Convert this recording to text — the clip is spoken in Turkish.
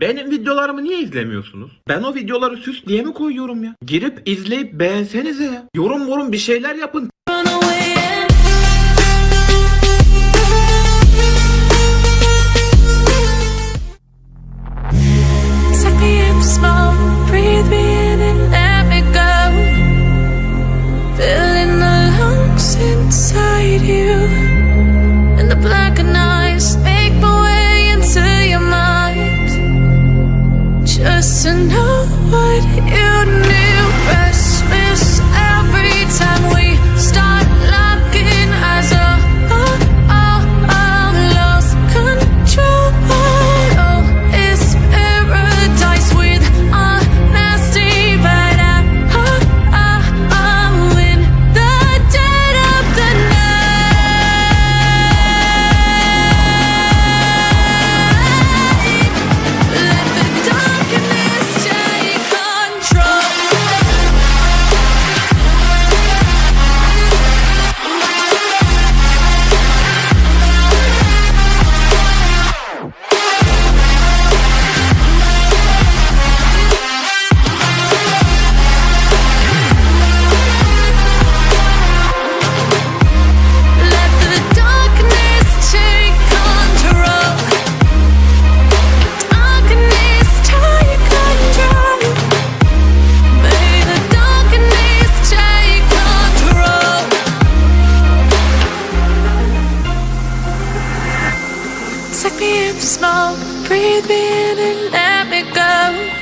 Benim videolarımı niye izlemiyorsunuz? Ben o videoları süs diye mi koyuyorum ya? Girip izleyip beğensenize ya. Yorum yorum bir şeyler yapın. Saklayıp small to know what you knew. smoke, breathe me in and let me go.